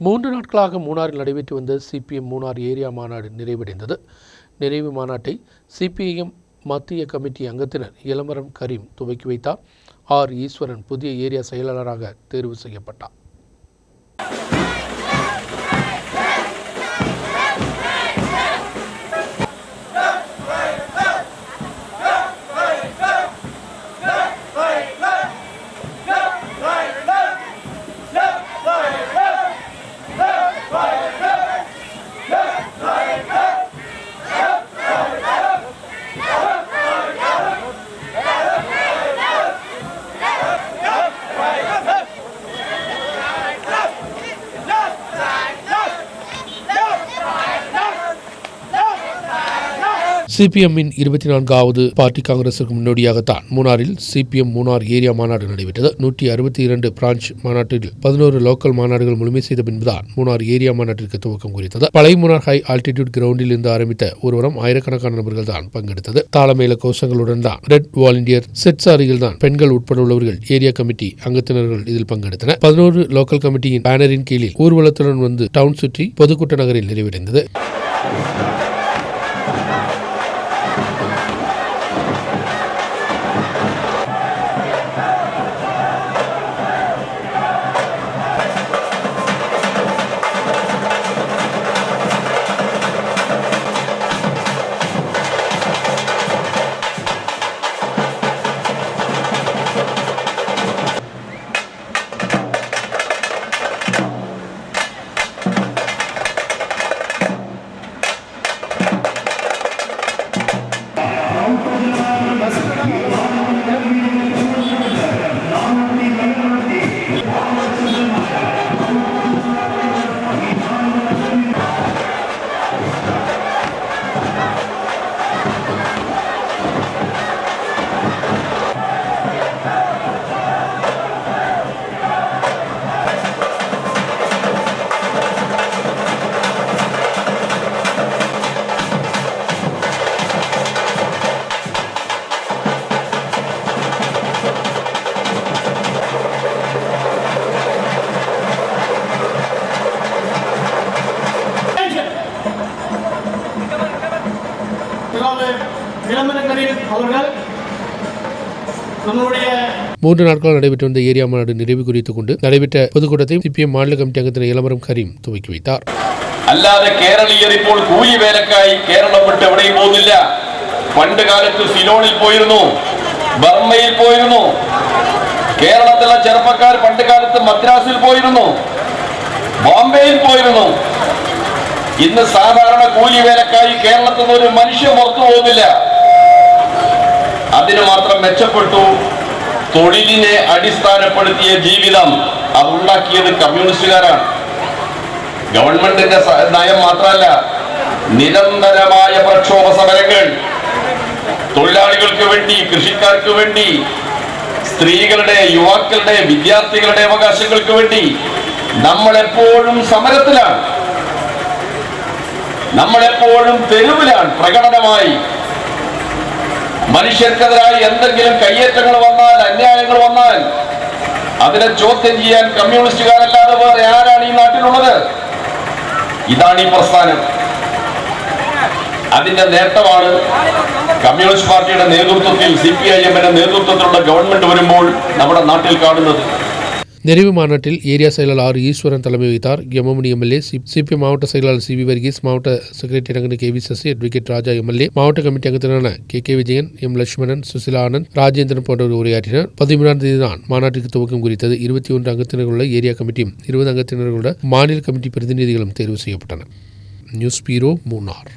மூன்று நாட்களாக மூணாரில் நடைபெற்று வந்த சிபிஎம் மூணார் ஏரியா மாநாடு நிறைவடைந்தது. நிறைவு மாநாட்டை சிபிஐஎம் மத்திய கமிட்டி அங்கத்தினர் இளமரம் கரீம் துவக்கி வைத்தார். ஆர். ஈஸ்வரன் புதிய ஏரியா செயலாளராக தேர்வு செய்யப்பட்டார். சிபிஎம்மின் இருபத்தி நான்காவது பார்ட்டி காங்கிரசுக்கு முன்னோடியாகத்தான் மூணாரில் சிபிஎம் மூணார் ஏரியா மாநாடு நடைபெற்றது. நூற்றி அறுபத்தி இரண்டு பிரான்ச் மாநாட்டில் பதினோரு லோக்கல் மாநாடுகள் முழுமை செய்த பின்புதான் மூணார் ஏரியா மாநாட்டிற்கு துவக்கம் குறித்தது. பழைய மூணார் ஹை ஆல்டிடியூட் கிரவுண்டில் இருந்து ஆரம்பித்த ஒருவரம் ஆயிரக்கணக்கான நபர்கள் தான் பங்கெடுத்தது. தாளமேல கோஷங்களுடன் தான் ரெட் வாலண்டியர் செட்ஸ் அருகில் தான் பெண்கள் உட்பட உள்ளவர்கள் ஏரியா கமிட்டி அங்கத்தினர்கள் இதில் பங்கெடுத்தனர். பதினோரு லோக்கல் கமிட்டியின் பேனரின் கீழில் ஊர்வலத்துடன் வந்து டவுன் சுற்றி பொதுக்கூட்ட நகரில் நிறைவடைந்தது. மூன்று நாட்கள் நடைபெற்று வந்த ஏரியா மாநாடு நிறைவு குறித்துக் கொண்டு நடைபெற்ற பொதுக்கூட்டத்தை சிபிஎம் மாநில கமிட்டி அங்கத்தினர் இளமரம் கரீம் துவக்கி வைத்தார் അല്ലാതെ കേരളീയർ ഇപ്പോൾ കൂലി വേലക്കായി കേരളം വിട്ട് എവിടെയും പോകുന്നില്ല പണ്ട് കാലത്ത് സിലോണിൽ പോയിരുന്നു ബർമ്മയിൽ പോയിരുന്നു കേരളത്തിലെ ചെറുപ്പക്കാർ പണ്ട് കാലത്ത് മദ്രാസിൽ പോയിരുന്നു ബോംബെയിൽ പോയിരുന്നു ഇന്ന് സാധാരണ കൂലി വേലക്കായി കേരളത്തിൽ നിന്ന് ഒരു മനുഷ്യൻ പുറത്തു പോകുന്നില്ല. അതിന് മാത്രം മെച്ചപ്പെട്ടു തൊഴിലിനെ അടിസ്ഥാനപ്പെടുത്തിയ ജീവിതം അതുണ്ടാക്കിയത് കമ്മ്യൂണിസ്റ്റുകാരാണ്. ഗവൺമെന്റിന്റെ നയം മാത്രമല്ല നിരന്തരമായ പ്രക്ഷോഭ സമരങ്ങൾ തൊഴിലാളികൾക്ക് വേണ്ടി കൃഷിക്കാർക്ക് വേണ്ടി സ്ത്രീകളുടെ യുവാക്കളുടെ വിദ്യാർത്ഥികളുടെ അവകാശങ്ങൾക്ക് വേണ്ടി നമ്മൾ എപ്പോഴും സമരത്തിലാണ്. നമ്മളെപ്പോഴും തെരുവിലാണ് പ്രകടനമായി. മനുഷ്യർക്കെതിരായി എന്തെങ്കിലും കയ്യേറ്റങ്ങൾ വന്നാൽ അന്യായങ്ങൾ വന്നാൽ അതിനെ ചോദ്യം ചെയ്യാൻ കമ്മ്യൂണിസ്റ്റുകാരല്ലാതെ വേറെ ആരാണ് ഈ നാട്ടിലുള്ളത്? ഇതാണ് ഈ പ്രസ്ഥാനം. അതിന്റെ നേട്ടമാണ് കമ്മ്യൂണിസ്റ്റ് പാർട്ടിയുടെ നേതൃത്വത്തിൽ സി പി ഐ എമ്മിന്റെ നേതൃത്വത്തിലുള്ള ഗവൺമെന്റ് വരുമ്പോൾ നമ്മുടെ നാട്ടിൽ കാണുന്നത്. நிறைவு மாநாட்டில் ஏரியா செயலாளர் ஆர். ஈஸ்வரன் தலைமை வைத்தார் எமமணி எம்எல்ஏ சிபிஎம் மாவட்ட செயலாளர் சி. வி. வர்கீஸ் மாவட்ட செக்ரட்டரி அங்கன K. V. Sasi advocate Raja MLA மாவட்ட committee அங்கத்தினரான K. K. Vijayan M. Lakshmanan Susila Anand Rajendran போன்றவர் உரையாற்றினர். பதிமூணாம் தேதி தான் மாநாட்டிற்கு துவக்கம் குறித்தது. இருபத்தி ஒன்று அங்கத்தினர்களுள்ள ஏரியா கமிட்டியும் இருபது அங்கத்தினர்களுள்ள மாநில கமிட்டி பிரதிநிதிகளும் தேர்வு செய்யப்பட்டனர் நியூஸ் பீரோ மூணார்